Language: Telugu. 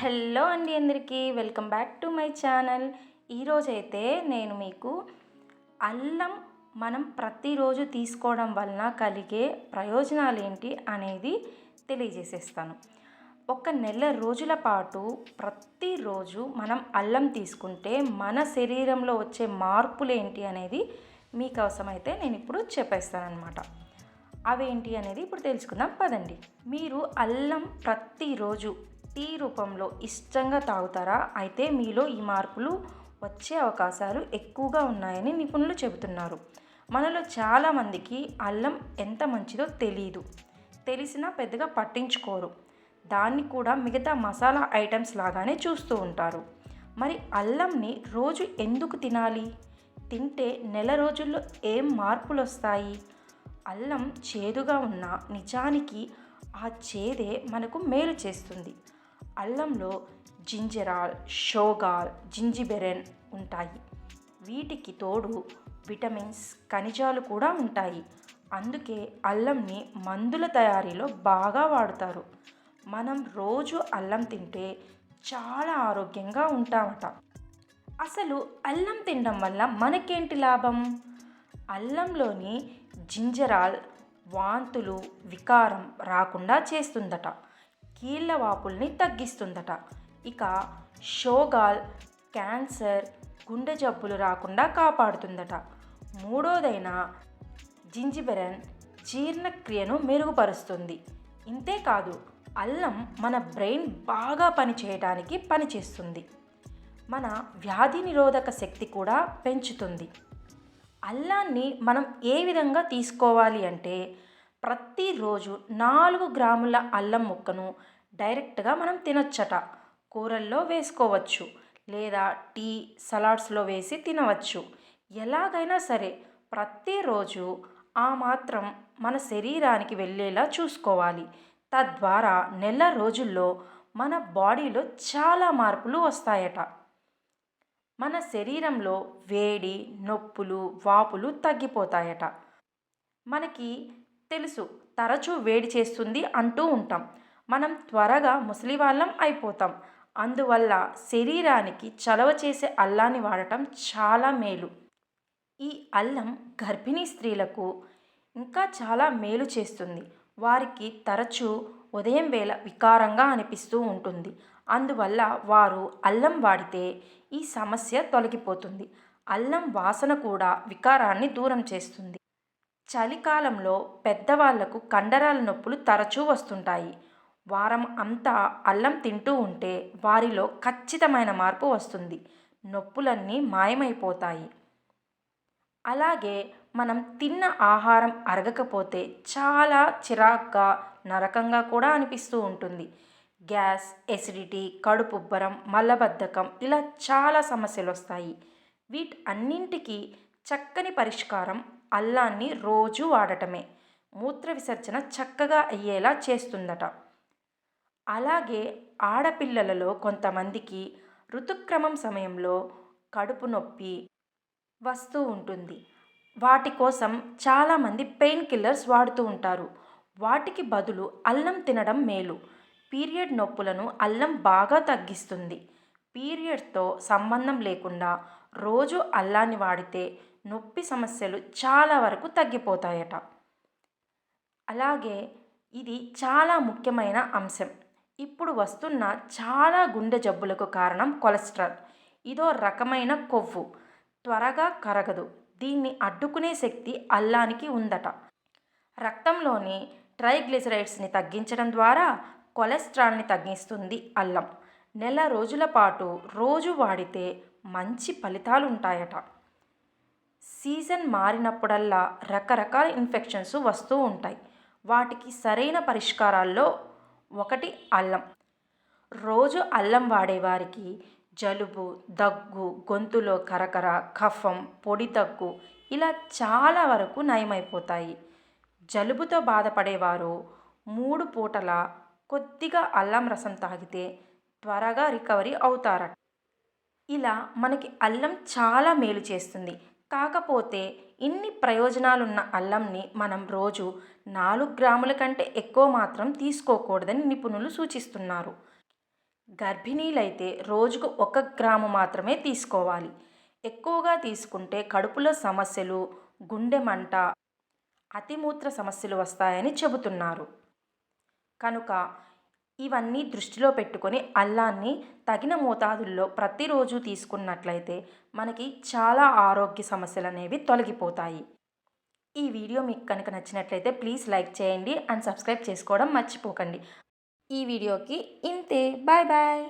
హలో అండి అందరికీ. Welcome back to my channel. ఈరోజైతే నేను మీకు అల్లం మనం ప్రతిరోజు తీసుకోవడం వలన కలిగే ప్రయోజనాలు ఏంటి అనేది తెలియజేసేస్తాను. ఒక నెల రోజుల పాటు ప్రతిరోజు మనం అల్లం తీసుకుంటే మన శరీరంలో వచ్చే మార్పులు ఏంటి అనేది మీకోసమైతే నేను ఇప్పుడు చెప్పేస్తాను అనమాట అవేంటి అనేది ఇప్పుడు తెలుసుకుందాం. పదండి. మీరు అల్లం ప్రతిరోజు టీ రూపంలో ఇష్టంగా తాగుతారా? అయితే మీలో ఈ మార్పులు వచ్చే అవకాశాలు ఎక్కువగా ఉన్నాయని నిపుణులు చెబుతున్నారు. మనలో చాలామందికి అల్లం ఎంత మంచిదో తెలియదు తెలిసినా పెద్దగా పట్టించుకోరు. దాన్ని కూడా మిగతా మసాలా ఐటమ్స్ లాగానే చూస్తూ ఉంటారు. మరి అల్లంని రోజు ఎందుకు తినాలి? తింటే నెల రోజుల్లో ఏం మార్పులు వస్తాయి అల్లం చేదుగా ఉన్న నిజానికి ఆ చేదే మనకు మేలు చేస్తుంది. అల్లంలో జింజరాల్ షోగాల్ జింజిబెరెన్ ఉంటాయి. వీటికి తోడు విటమిన్స్ ఖనిజాలు కూడా ఉంటాయి. అందుకే అల్లంని మందుల తయారీలో బాగా వాడుతారు. మనం రోజు అల్లం తింటే చాలా ఆరోగ్యంగా ఉంటామట. అసలు అల్లం తినడం వల్ల మనకేంటి లాభం? అల్లంలోని జింజరాల్ వాంతులు వికారం రాకుండా చేస్తుందట. కీళ్ళ వాపుల్ని తగ్గిస్తుందట. ఇక షోగాల్ క్యాన్సర్ గుండె జబ్బులు రాకుండా కాపాడుతుందట. మూడోదైన జింజిబెరన్ జీర్ణక్రియను మెరుగుపరుస్తుంది. ఇంతేకాదు అల్లం మన బ్రెయిన్ బాగా పనిచేయడానికి పనిచేస్తుంది. మన వ్యాధి నిరోధక శక్తి కూడా పెంచుతుంది. అల్లాన్ని మనం ఏ విధంగా తీసుకోవాలి అంటే ప్రతిరోజు నాలుగు గ్రాముల అల్లం ముక్కను డైరెక్ట్గా మనం తినొచ్చట. కూరల్లో వేసుకోవచ్చు లేదా టీ సలాడ్స్లో వేసి తినవచ్చు. ఎలాగైనా సరే ప్రతిరోజు ఆ మాత్రం మన శరీరానికి వెళ్ళేలా చూసుకోవాలి. తద్వారా నెల రోజుల్లో మన బాడీలో చాలా మార్పులు వస్తాయట. మన శరీరంలో వేడి నొప్పులు వాపులు తగ్గిపోతాయట. మనకి తెలుసు. తరచూ వేడి చేస్తుంది అంటూ ఉంటాం. మనం త్వరగా ముసలి వాళ్ళం అయిపోతాం. అందువల్ల శరీరానికి చలవ చేసే అల్లాన్ని వాడటం చాలా మేలు. ఈ అల్లం గర్భిణీ స్త్రీలకు ఇంకా చాలా మేలు చేస్తుంది. వారికి తరచూ ఉదయం వేళ వికారంగా అనిపిస్తూ ఉంటుంది. అందువల్ల వారు అల్లం వాడితే ఈ సమస్య తొలగిపోతుంది. అల్లం వాసన కూడా వికారాన్ని దూరం చేస్తుంది. చలికాలంలో పెద్దవాళ్ళకు కండరాల నొప్పులు తరచూ వస్తుంటాయి. వారం అంతా అల్లం తింటూ ఉంటే వారిలో ఖచ్చితమైన మార్పు వస్తుంది. నొప్పులన్నీ మాయమైపోతాయి. అలాగే మనం తిన్న ఆహారం అరగకపోతే చాలా చిరాగ్గా నరకంగా కూడా అనిపిస్తూ ఉంటుంది. గ్యాస్ ఎసిడిటీ కడుపుబ్బరం మలబద్ధకం ఇలా చాలా సమస్యలు వస్తాయి వీటి అన్నింటికి చక్కని పరిష్కారం అల్లాన్ని రోజు వాడటమే. మూత్ర విసర్జన చక్కగా అయ్యేలా చేస్తుందట. అలాగే ఆడపిల్లలలో కొంతమందికి ఋతుక్రమం సమయంలో కడుపు నొప్పి వస్తూ ఉంటుంది. వాటి కోసం చాలామంది పెయిన్ కిల్లర్స్ వాడుతూ ఉంటారు. వాటికి బదులు అల్లం తినడం మేలు. పీరియడ్ నొప్పులను అల్లం బాగా తగ్గిస్తుంది. పీరియడ్తో సంబంధం లేకుండా రోజు అల్లాన్ని వాడితే నొప్పి సమస్యలు చాలా వరకు తగ్గిపోతాయట. అలాగే ఇది చాలా ముఖ్యమైన అంశం. ఇప్పుడు వస్తున్న చాలా గుండె జబ్బులకు కారణం కొలెస్ట్రాల్. ఇదో రకమైన కొవ్వు. త్వరగా కరగదు. దీన్ని అడ్డుకునే శక్తి అల్లానికి ఉందట. రక్తంలోని ట్రైగ్లిసరైడ్స్ని తగ్గించడం ద్వారా కొలెస్ట్రాల్ని తగ్గిస్తుంది అల్లం. నెల రోజుల పాటు రోజు వాడితే మంచి ఫలితాలు ఉంటాయట సీజన్ మారినప్పుడల్లా రకరకాల ఇన్ఫెక్షన్స్ వస్తూ ఉంటాయి. వాటికి సరైన పరిష్కారాల్లో ఒకటి అల్లం. రోజు అల్లం వాడేవారికి జలుబు దగ్గు గొంతులో కరకర కఫం పొడి దగ్గు ఇలా చాలా వరకు నయమైపోతాయి. జలుబుతో బాధపడేవారు మూడు పూటల కొద్దిగా అల్లం రసం తాగితే త్వరగా రికవరీ అవుతారట. ఇలా మనకి అల్లం చాలా మేలు చేస్తుంది. కాకపోతే ఇన్ని ప్రయోజనాలున్న అల్లంని మనం రోజు నాలుగు గ్రాముల కంటే ఎక్కువ మాత్రం తీసుకోకూడదని నిపుణులు సూచిస్తున్నారు. గర్భిణీలైతే రోజుకు ఒక గ్రాము మాత్రమే తీసుకోవాలి. ఎక్కువగా తీసుకుంటే కడుపులో సమస్యలు గుండె మంట అతిమూత్ర సమస్యలు వస్తాయని చెబుతున్నారు. కనుక ఇవన్నీ దృష్టిలో పెట్టుకొని అల్లాన్ని తగిన మోతాదుల్లో ప్రతిరోజు తీసుకున్నట్లయితే మనకి చాలా ఆరోగ్య సమస్యలు అనేవి తొలగిపోతాయి. ఈ వీడియో మీకు కనుక నచ్చినట్లయితే ప్లీజ్ లైక్ చేయండి అండ్ సబ్స్క్రైబ్ చేసుకోవడం మర్చిపోకండి. ఈ వీడియోకి ఇంతే. Bye bye.